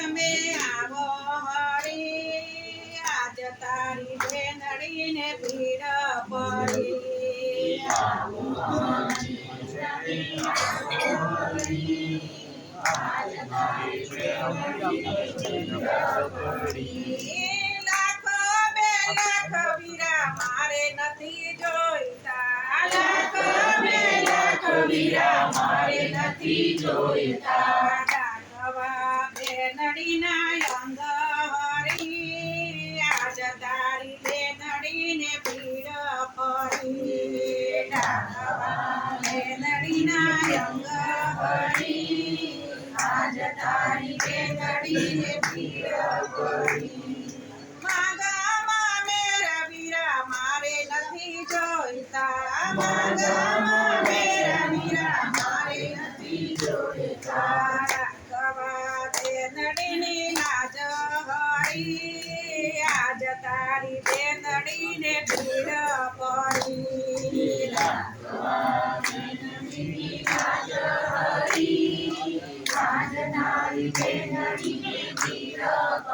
તમે આવો હરી આજ તારી બેનડીને ભીડ પડી લાખ બે લાખ વીરા મારે નથી જોઈતા લાખ બે લાખ વીરા મારે નથી જોઈતા રાઘવા બેનડીના અંગ હરી આજ તારી બેનડીને ભીડ પડી રાઘવા બેનડીના અંગ હરી આજ તારી બેનડીને ભીડ પડી માગામાં પડી. આજ તારી બેનડીને ભીડ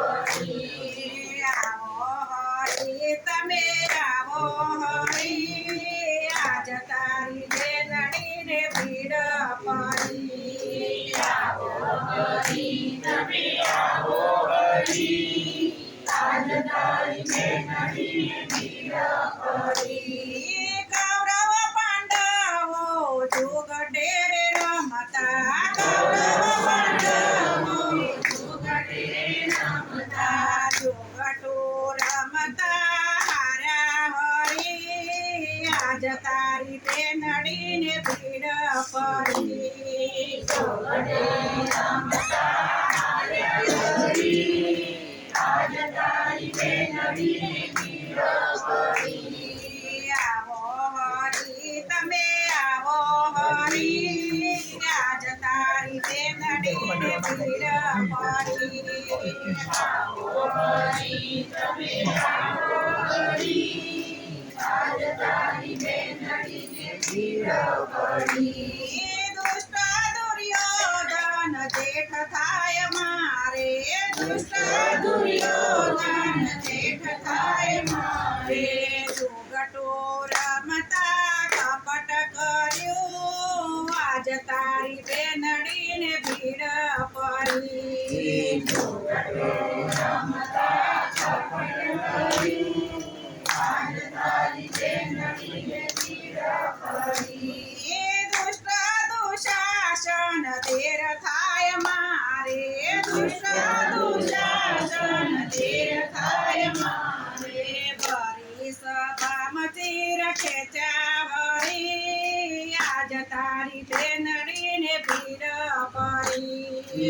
પડી. આવો હરી, તમે આવો હરી. આજ તારી બેનડીને ભીડ પડી. આવો હરી. તારી બેનડીને ભીડ પડી તમે આવો હરી આજ તારી બેનડીને ભીડ પડી આવો હરી તમે આવો હરી આજ તારી બેનડીને ભીડ પડી દુષ્ટ દુર્યોધન જેઠ થાય મારે દુષ્ટ તારી બેનડીને પડી. પડી દુશાસન તેર થાય મારે. દુષ્ટ દુશાસન થાય મારે.